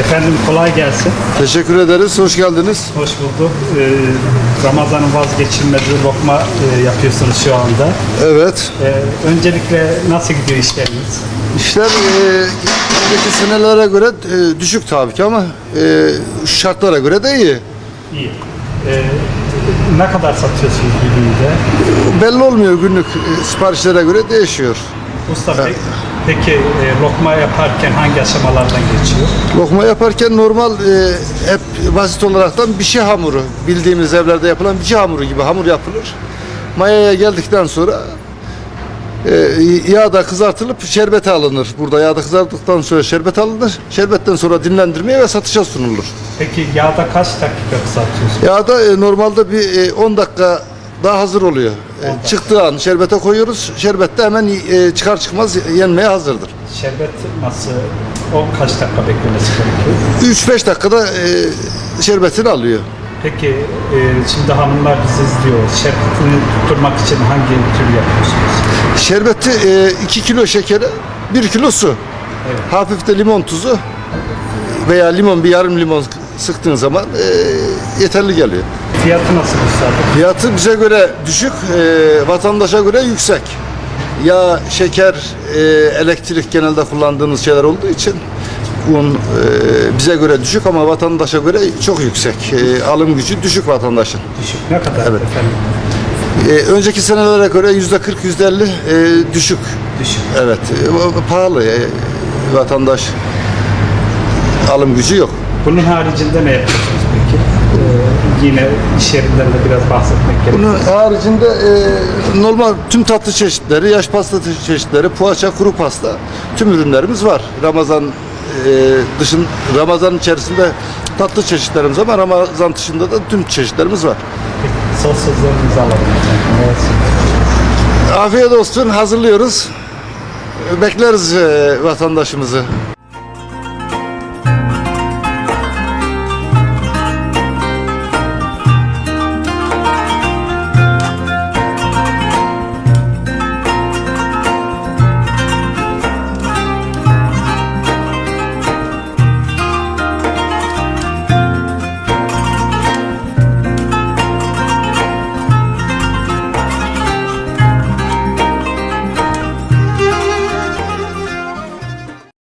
Efendim kolay gelsin. Teşekkür ederiz. Hoş geldiniz. Hoş bulduk. Ee, Ramazan'ın vazgeçilmez lokma e, yapıyorsunuz şu anda. Evet. Ee, öncelikle nasıl gidiyor işleriniz? İşler e, önceki senelere göre e, düşük tabii ki ama e, şartlara göre de iyi. İyi. Ee, ne kadar satıyorsunuz bir günde? Belli olmuyor günlük e, siparişlere göre değişiyor. Usta Bey, peki e, lokma yaparken hangi aşamalardan geçiyor? Lokma yaparken normal e, hep basit olaraktan bir şey hamuru bildiğimiz evlerde yapılan bir şey hamuru gibi hamur yapılır. Mayaya geldikten sonra e, yağda kızartılıp şerbete alınır. Burada yağda kızarttıktan sonra şerbet alınır. Şerbetten sonra dinlendirmeye ve satışa sunulur. Peki yağda kaç dakika kızartıyorsunuz? Yağda e, normalde bir e, 10 dakika daha hazır oluyor. E, çıktığı an şerbete koyuyoruz. Şerbette hemen e, çıkar çıkmaz yenmeye hazırdır. Şerbet nasıl? O kaç dakika beklemesi gerekiyor? 3-5 dakikada e, şerbetini alıyor. Peki e, şimdi hanımlar bizi izliyor. Şerbetini tutturmak için hangi tür yapıyorsunuz? Şerbeti 2 kilo şekere 1 kilo su. Hafif de limon tuzu veya limon bir yarım limon sıktığın zaman e, yeterli geliyor. Fiyatı nasıl Usta Bey? Fiyatı bize göre düşük, e, vatandaşa göre yüksek. Yağ, şeker, e, elektrik genelde kullandığımız şeyler olduğu için un e, bize göre düşük ama vatandaşa göre çok yüksek. E, alım gücü düşük vatandaşın. Düşük. Ne kadar Evet. efendim? E, önceki senelere göre yüzde 40 yüzde 50 e, düşük. Düşük. Evet, e, pahalı. E, vatandaş alım gücü yok. Bunun haricinde ne yapıyorsunuz peki? Ee, yine iş yerinden de biraz bahsetmek gerekiyor. Bunun haricinde e, normal tüm tatlı çeşitleri, yaş pasta çeşitleri, poğaça, kuru pasta tüm ürünlerimiz var. Ramazan e, dışın Ramazan içerisinde tatlı çeşitlerimiz ama Ramazan dışında da tüm çeşitlerimiz var. Peki, son sözlerinizi alalım. Evet. Afiyet olsun hazırlıyoruz. Bekleriz e, vatandaşımızı.